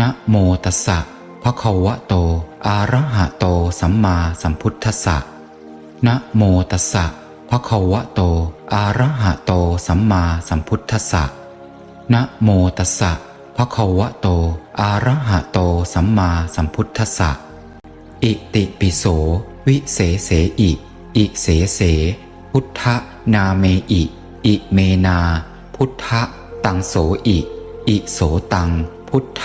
นะโมตัสสะภะคะวะโต อะระหะโต สัมมาสัมพุทธัสสะนะโมตัสสะภะคะวะโต อะระหะโต สัมมาสัมพุทธัสสะนะโมตัสสะภะคะวะโต อะระหะโต สัมมาสัมพุทธัสสะอิติปิโส วิเศเสอิ อิเสเส พุทธนาเมอิ อิเมนา พุทธตังโสอิ อิโสตัง พุทธ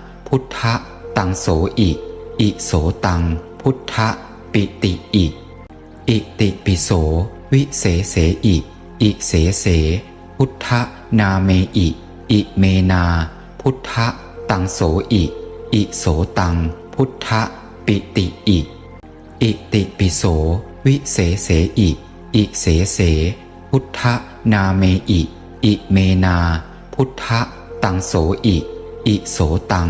พุทธตังโสอิอิโสตัง พุทธปิติอิอิติปิโส วิเศเสอิอิเสเส พุทธนาเมอิอิเมนา พุทธตังโสอิอิโสตัง พุทธปิติอิอิติปิโส วิเศเสอิอิเสเส พุทธนาเมอิอิเมนา พุทธตังโสอิอิโสตัง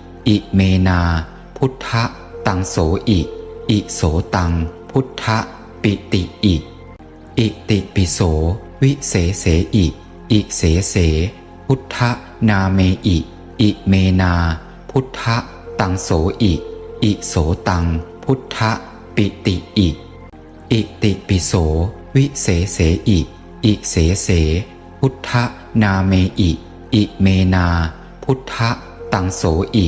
อิเมนา พุทธตังโสอิ อิโสตัง พุทธปิติอิ อิติปิโส วิเศเสอิ อิเสเส พุทธนาเมอิ อิเมนา พุทธตังโสอิ อิโสตัง พุทธปิติอิ อิติปิโส วิเศเสอิ อิเสเส พุทธนาเมอิ อิเมนา พุทธตังโสอิ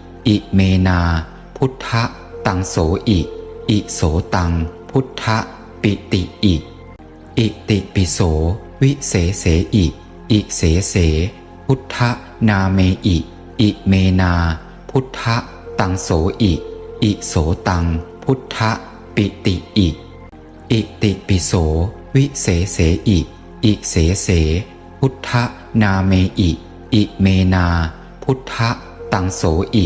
อิเมนา พุทธตังโสอิ อิโสตัง พุทธปิติอิ อิติปิโส วิเศเสอิ อิเสเส พุทธนาเมอิ อิเมนา พุทธตังโสอิ อิโสตัง พุทธปิติอิ อิติปิโส วิเศเสอิ อิเสเส พุทธนาเมอิ อิเมนา พุทธตังโสอิ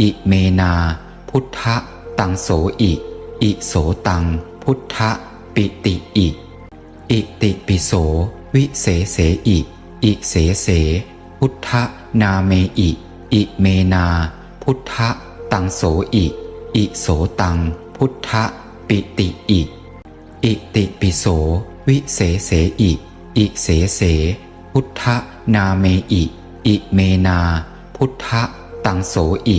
อิเมนา พุทธตังโสอิ อิโสตัง พุทธปิติอิ อิติปิโส วิเศเสอิ อิเสเส พุทธนาเมอิ อิเมนา พุทธตังโสอิ อิโสตัง พุทธปิติอิ อิติปิโส วิเศเสอิ อิเสเส พุทธนาเมอิ อิเมนา พุทธตังโสอิ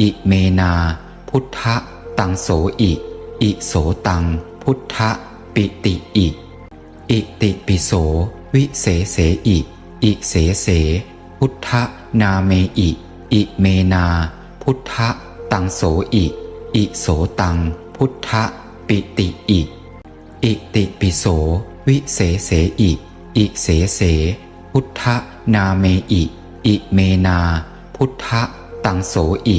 อิเมนา พุทธะตังโสอิ อิโสตัง พุทธะปิติอิ อิติปิโส วิเศเสอิ อิเสเส พุทธนาเมอิ อิเมนา พุทธะตังโสอิ อิโสตัง พุทธะปิติอิ อิติปิโส วิเศเสอิ อิเสเส พุทธนาเมอิ อิเมนา พุทธะตังโสอิ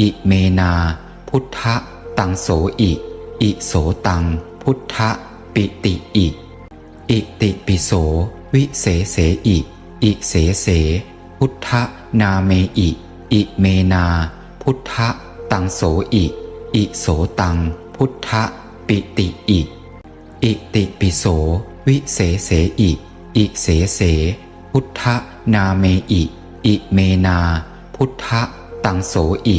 อิเมนา พุทธะตังโสอิ อิโสตัง พุทธะปิติอิ อิติปิโส วิเศเสอิ อิเสเส พุทธะนาเมอิ อิเมนา พุทธะตังโสอิ อิโสตัง พุทธะปิติอิ อิติปิโส วิเศเสอิ อิเสเส พุทธะนาเมอิ อิเมนา พุทธะตังโสอิ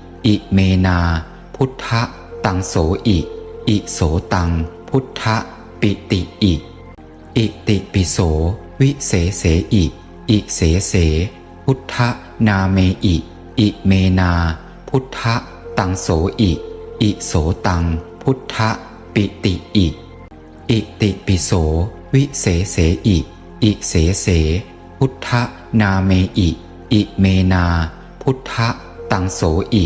อิเมนา พุทธะตังโสอิ อิโสตัง พุทธะปิติอิ อิติปิโส วิเศเสอิ อิเสเส พุทธะนาเมอิ อิเมนา พุทธะตังโสอิ อิโสตัง พุทธะปิติอิ อิติปิโส วิเศเสอิ อิเสเส พุทธะนาเมอิ อิเมนา พุทธะตังโสอิ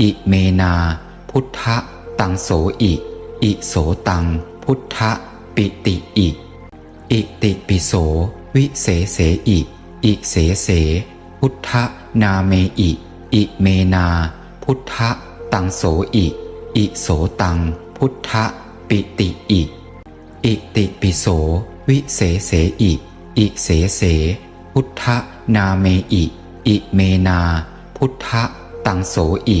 อิเมนา พุทธตังโสอิ อิโสตัง พุทธปิติอิ อิติปิโส วิเศเสอิ อิเสเส พุทธนาเมอิ อิเมนา พุทธตังโสอิ อิโสตัง พุทธปิติอิ อิติปิโส วิเศเสอิ อิเสเส พุทธนาเมอิ อิเมนา พุทธตังโสอิ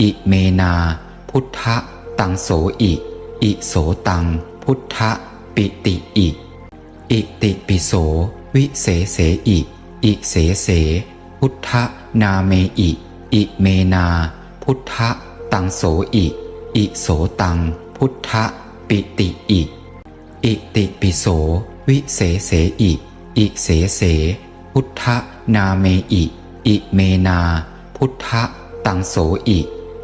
อิเมนา พุทธตังโสอิ อิโสตัง พุทธปิติอิ อิติปิโส วิเศเสอิ อิเสเส พุทธนาเมอิ อิเมนา พุทธตังโสอิ อิโสตัง พุทธปิติอิ อิติปิโส วิเศเสอิ อิเสเส พุทธนาเมอิ อิเมนา พุทธตังโสอิ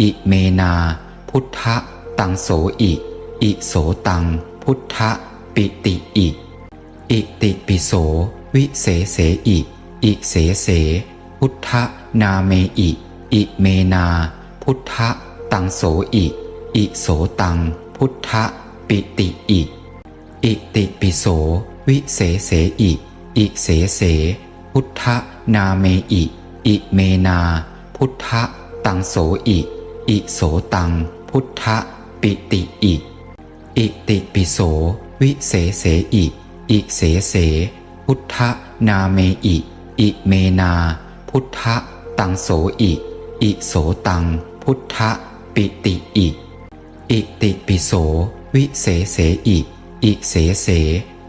อิเมนา พุทธะตังโสอิ อิโสตัง พุทธะปิติอิ อิติปิโส วิเศเสอิ อิเสเส พุทธะนาเมอิ อิเมนา พุทธะตังโสอิ อิโสตัง พุทธะปิติอิ อิติปิโส วิเศเสอิ อิเสเส พุทธะนาเมอิ อิเมนา พุทธะตังโสอิ อิโสตัง พุทธะปิติอิ อิติปิโส วิเศเสอิ อิเสเส พุทธะนาเมอิ อิเมนา พุทธะตังโสอิ อิโสตัง พุทธะปิติอิ อิติปิโส วิเศเสอิ อิเสเส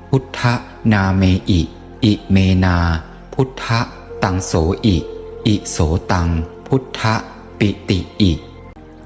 พุทธะนาเมอิ อิเมนา พุทธะตังโสอิ อิโสตัง พุทธะปิติอิ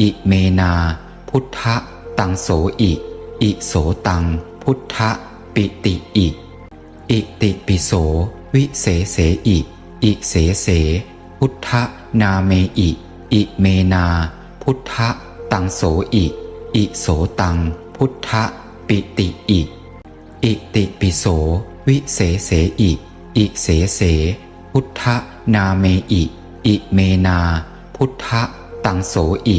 อิเมนา พุทธะตังโสอิ อิโสตัง พุทธะปิติอิ อิติปิโส วิเศเสอิ อิเสเส พุทธะนาเมอิ อิเมนา พุทธะตังโสอิ อิโสตัง พุทธะปิติอิ อิติปิโส วิเศเสอิ อิเสเส พุทธะนาเมอิ อิเมนา พุทธะตังโสอิ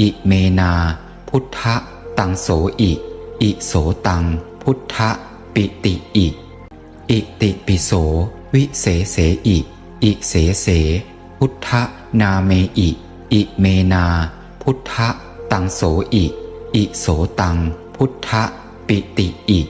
อิเมนา พุทธะตังโสอิ อิโสตัง พุทธะปิติอิ อิติปิโส วิเศเสอิ อิเสเส พุทธะนาเมอิ อิเมนา พุทธะตังโสอิ อิโสตัง พุทธะปิติอิ